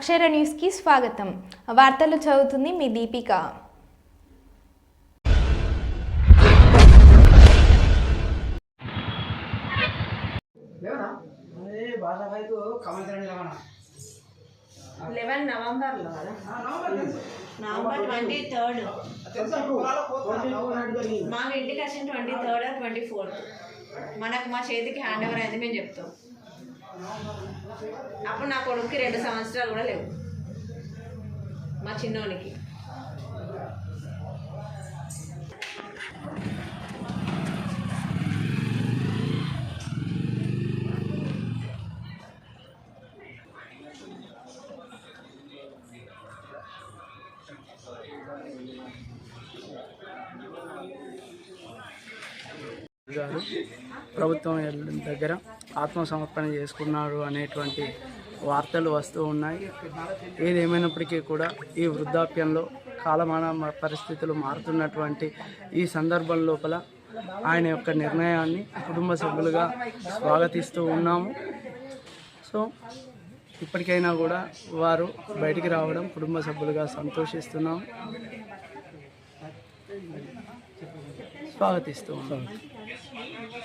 అక్షర న్యూస్కి స్వాగతం. వార్తలు చదువుతుంది మీ దీపిక. లేవనా? నవంబర్లో నవంబర్ ట్వంటీ థర్డ్. మాకు ఇంటికి వచ్చిన ట్వంటీ థర్డ్ ట్వంటీ ఫోర్త్. మనకు మా చేతికి హ్యాండ్ ఓవర్ అయింది మేము చెప్తాం. అప్పుడు నా కొడుకుకి రెండు సంవత్సరాలు కూడా లేవు. మా చిన్నోనికి. గారు ప్రభుత్వం దగ్గర ఆత్మసమర్పణ చేసుకున్నారు అనేటువంటి వార్తలు వస్తూ ఉన్నాయి. ఏదేమైనప్పటికీ కూడా ఈ వృద్ధాప్యంలో కాలమాన మ- పరిస్థితులు మారుతున్నటువంటి ఈ సందర్భం లోపల ఆయన యొక్క నిర్ణయాన్ని కుటుంబ సభ్యులుగా స్వాగతిస్తూ ఉన్నాము. సో ఇప్పటికైనా కూడా వారు బయటికి రావడం కుటుంబ సభ్యులుగా Fala, Testão. Fala.